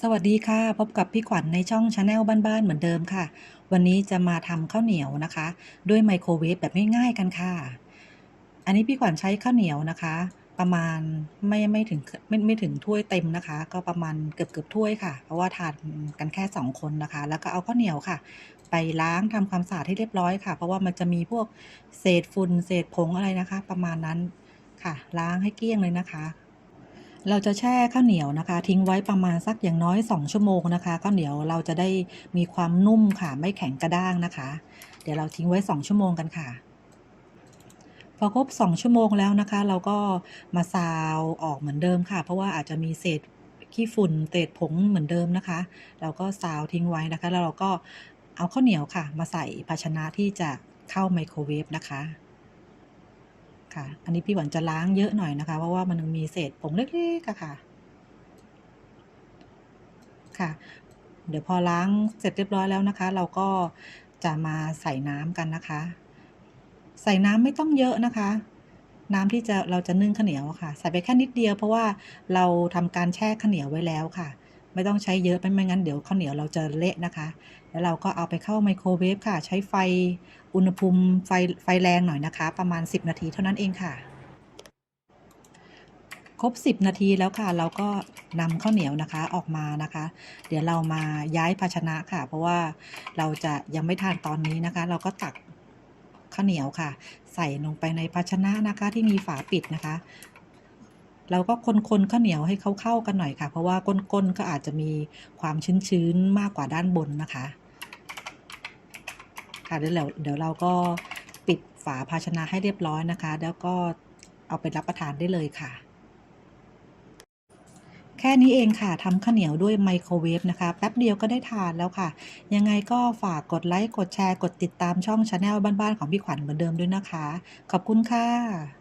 สวัสดีค่ะ พบกับพี่ขวัญในช่องชาแนลบ้านๆเหมือนเดิมค่ะ วันนี้จะมาทำข้าวเหนียวนะคะ ด้วยไมโครเวฟแบบง่ายๆกันค่ะ อันนี้พี่ขวัญใช้ข้าวเหนียวนะคะ ประมาณไม่ไม่ถึงไม่ไม่ถึงถ้วยเต็มนะคะ ก็ประมาณเกือบเกือบถ้วยค่ะ เพราะว่าทานกันแค่ 2 คนนะคะ แล้วก็เอาข้าวเหนียวค่ะ ไปล้างทำความสะอาดให้เรียบร้อยค่ะ เพราะว่ามันจะมีพวกเศษฝุ่นเศษผงอะไรนะคะ ประมาณนั้นค่ะ ล้างให้เกลี้ยงเลยนะคะ เราจะแช่ข้าวเหนียวนะคะ ทิ้งไว้ประมาณสักอย่างน้อย 2 ชั่วโมงนะคะข้าวเหนียวเราจะได้มีความนุ่มค่ะไม่แข็งกระด้างนะคะ เดี๋ยวเราทิ้งไว้ 2 ชั่วโมงกันค่ะพอครบ 2 ชั่วโมงแล้วนะคะ เราก็มาซาวออกเหมือนเดิมค่ะ เพราะว่าอาจจะมีเศษขี้ฝุ่นเศษผงเหมือนเดิมนะคะ เราก็ซาวทิ้งไว้นะคะ แล้วเราก็เอาข้าวเหนียวค่ะ มาใส่ภาชนะที่จะเข้าไมโครเวฟนะคะ ค่ะ อันนี้พี่หวันจะล้างเยอะหน่อยนะคะ เพราะว่ามันยังมีเศษผงเล็กๆอะค่ะ ค่ะ เดี๋ยวพอล้างเสร็จเรียบร้อยแล้วนะคะ เราก็จะมาใส่น้ำกันนะคะ ใส่น้ำไม่ต้องเยอะนะคะ น้ำที่จะเราจะนึ่งข้าวเหนียวค่ะ ใส่ไปแค่นิดเดียว เพราะว่าเราทำการแช่ข้าวเหนียวไว้แล้วค่ะ ไม่ต้องใช้เยอะไม่งั้นเดี๋ยวข้าวเหนียวเราจะเละนะคะ แล้วเราก็เอาไปเข้าไมโครเวฟค่ะ ใช้ไฟอุณหภูมิไฟไฟแรงหน่อยนะคะ ประมาณ 10 นาทีเท่านั้นเองค่ะ ครบ 10 นาทีแล้วค่ะ เราก็นำข้าวเหนียวนะคะออกมานะคะ เดี๋ยวเรามาย้ายภาชนะค่ะ เพราะว่าเราจะยังไม่ทานตอนนี้นะคะ เราก็ตักข้าวเหนียวค่ะ ใส่ลงไปในภาชนะนะคะที่มีฝาปิดนะคะ เราก็คนๆข้าวเหนียวให้เขาเข้ากันหน่อยค่ะ เพราะว่าก้นๆก็อาจจะมีความชื้นๆมากกว่าด้านบนนะคะ ค่ะเดี๋ยวเราเดี๋ยวเราก็ปิดฝาภาชนะให้เรียบร้อยนะคะ แล้วก็เอาไปรับประทานได้เลยค่ะ แค่นี้เองค่ะทำข้าวเหนียวด้วยไมโครเวฟนะคะ แป๊บเดียวก็ได้ทานแล้วค่ะ ยังไงก็ฝากกดไลค์ กดแชร์ กดติดตามช่องชาแนลบ้านๆของพี่ขวัญเหมือนเดิมด้วยนะคะ ขอบคุณค่ะ